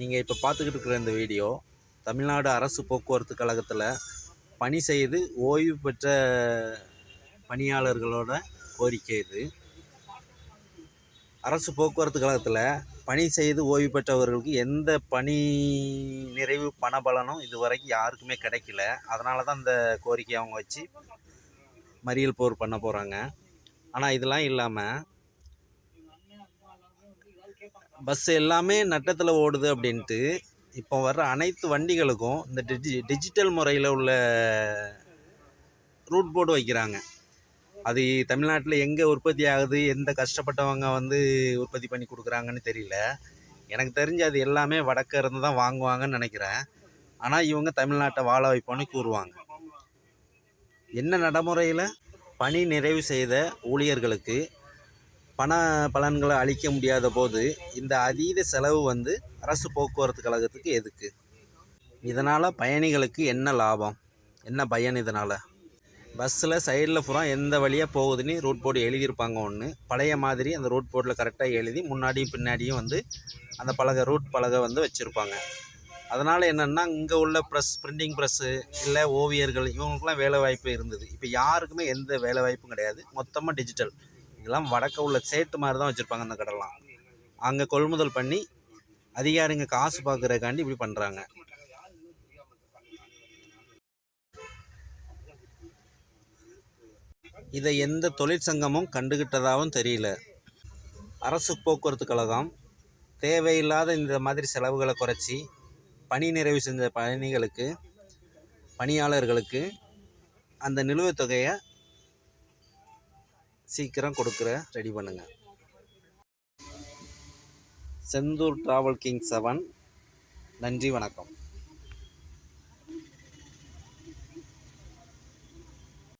நீங்கள் இப்போ பார்த்துக்கிட்டு இருக்கிற இந்த வீடியோ தமிழ்நாடு அரசு போக்குவரத்து கழகத்தில் பணி செய்து ஓய்வு பெற்ற பணியாளர்களோட கோரிக்கை இது. அரசு போக்குவரத்து கழகத்தில் பணி செய்து ஓய்வு பெற்றவர்களுக்கு எந்த பணி நிறைவு பணபலனும் இது வரைக்கும் யாருக்குமே கிடைக்கல. அதனால தான் இந்த கோரிக்கையை அவங்க வச்சு மறியல் போர் பண்ண போகிறாங்க ஆனால் இதெல்லாம் இல்லாமல் பஸ் எல்லாமே நட்டத்தில் ஓடுது அப்படின்ட்டு இப்போ வர்ற அனைத்து வண்டிகளுக்கும் இந்த டிஜி டிஜிட்டல் முறையில் உள்ள ரூட் போர்டு வைக்கிறாங்க. அது தமிழ்நாட்டில் எங்கே உற்பத்தி ஆகுது எந்த கஷ்டப்பட்டவங்க வந்து உற்பத்தி பண்ணி கொடுக்குறாங்கன்னு தெரியல. எனக்கு தெரிஞ்சு அது எல்லாமே வடக்க இருந்து தான் வாங்குவாங்கன்னு நினைக்கிறேன். ஆனால் இவங்க தமிழ்நாட்டை வாழ வைப்போன்னு கூறுவாங்க. என்ன நடைமுறையில்? பணி நிறைவு செய்த ஊழியர்களுக்கு பண பலன்களை அளிக்க முடியாத போது இந்த அதீத செலவு வந்து அரசு போக்குவரத்து கழகத்துக்கு எதுக்கு? இதனால் பயணிகளுக்கு என்ன லாபம்? என்ன பயன் இதனால்? பஸ்ஸில் சைடில் பூரா எந்த வழியாக போகுதுன்னு ரூட் போர்டு எழுதியிருப்பாங்க ஒன்று பழைய மாதிரி அந்த ரூட் போர்டில் கரெக்டாக எழுதி முன்னாடியும் பின்னாடியும் வந்து அந்த பலகை ரூட் பலகை வந்து வச்சுருப்பாங்க. அதனால் என்னென்னா இங்கே உள்ள ப்ரெஸ் பிரிண்டிங் ப்ரெஸ்ஸு இல்லை ஓவியர்கள் இவங்களுக்குலாம் வேலை வாய்ப்பு இருந்தது. இப்போ யாருக்குமே எந்த வேலை வாய்ப்பும் கிடையாது. மொத்தமாக டிஜிட்டல் இதெல்லாம் வடக்க உள்ள சேட்டு மாதிரி தான் வச்சுருப்பாங்க அந்த கடைலாம் அங்கே கொள்முதல் பண்ணி அதிகாரிங்க காசு பார்க்குறக்காண்டி இப்படி பண்ணுறாங்க இதை எந்த தொழிற்சங்கமும் கண்டுகிட்டதாகவும் தெரியல. அரசு போக்குவரத்து கழகம் தேவையில்லாத இந்த மாதிரி செலவுகளை குறைச்சி பணி நிறைவு செஞ்ச பயணிகளுக்கு பணியாளர்களுக்கு அந்த நிலுவைத் தொகையை சீக்கிரம் கொடுக்குற ரெடி பண்ணுங்க. செந்தூர் டிராவல் கிங் செவன் நன்றி வணக்கம்.